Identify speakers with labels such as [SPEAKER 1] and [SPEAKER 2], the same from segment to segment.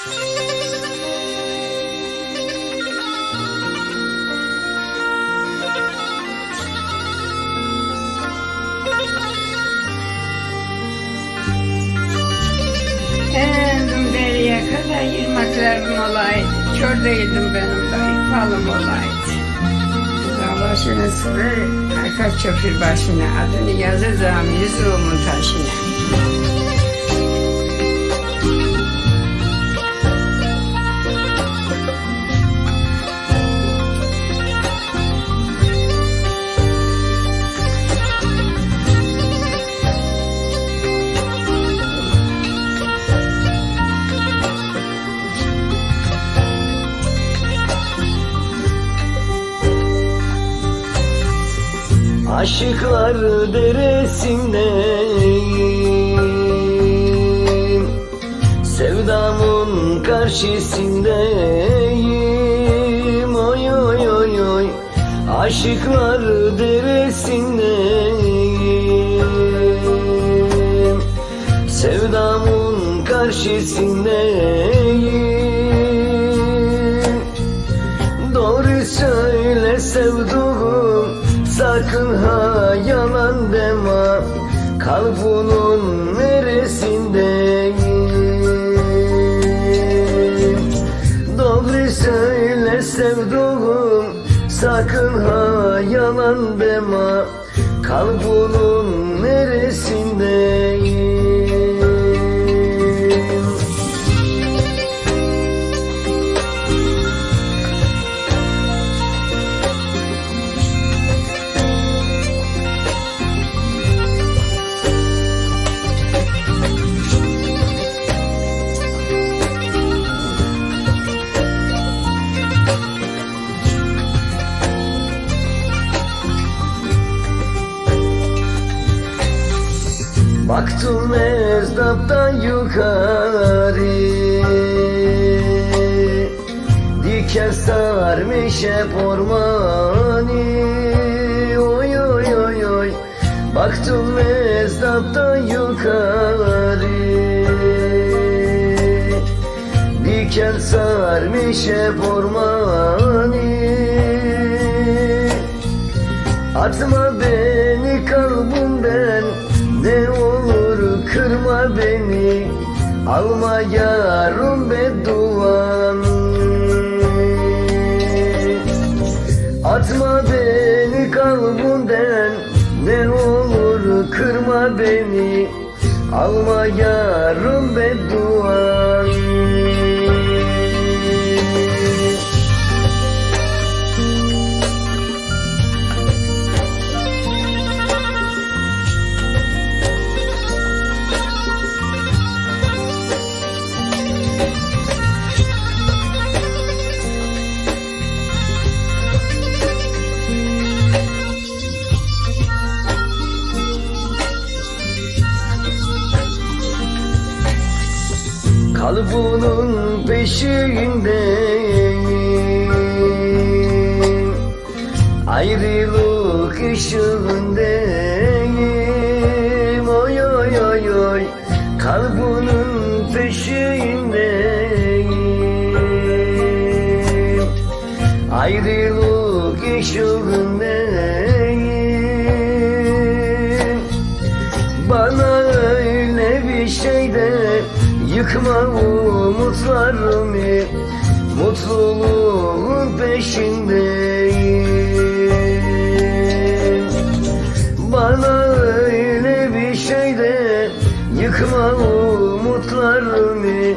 [SPEAKER 1] Deriye kadar yırmaklarım olaydı. Kör değildim benim dayı, falım olaydı. Davasının sıfır, arka çöpür başına, adını yazacağım yüzüğümün taşına.
[SPEAKER 2] Aşıklar deresindeyim Sevdamın karşısındayım Oy oy oy oy. Aşıklar deresindeyim Sevdamın karşısındayım Kalbunun neresindeyim? Doğru söyle sevduğum Sakın ha yalan deme. Kalbunun neresindeyim Baktım ezdaptan yukarı? Diken sarmış hep ormanı Oy oy oy oy. Baktım ezdaptan yukarı. Diken sarmış hep ormanı Atma beni kırma beni. Alma yarım bedduan Atma beni kalbimden Ne olur kırma beni. Alma yarım bedduan Kalbunun peşindeyim Ayrılık ışığındayım Oy oy oy oy. Kalbunun peşindeyim. Ayrılık ışığındayım Bana öyle bir şey de Yıkma umutlarımı Mutluluğun peşindeyim. Bana öyle bir şey de Yıkma umutlarımı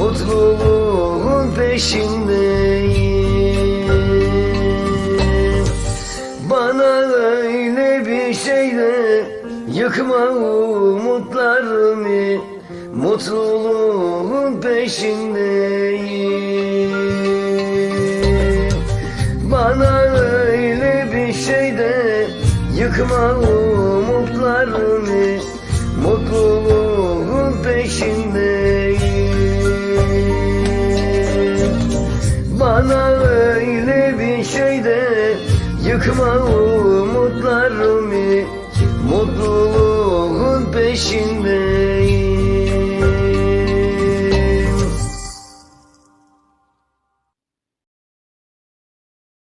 [SPEAKER 2] Mutluluğun peşindeyim. Bana öyle bir şey de Yıkma umutlarımı Mutluluğun peşindeyim. Bana öyle bir şey de Yıkma umutlarımı Mutluluğun peşindeyim. Bana öyle bir şey de Yıkma umutlarımı Mutluluğun peşindeyim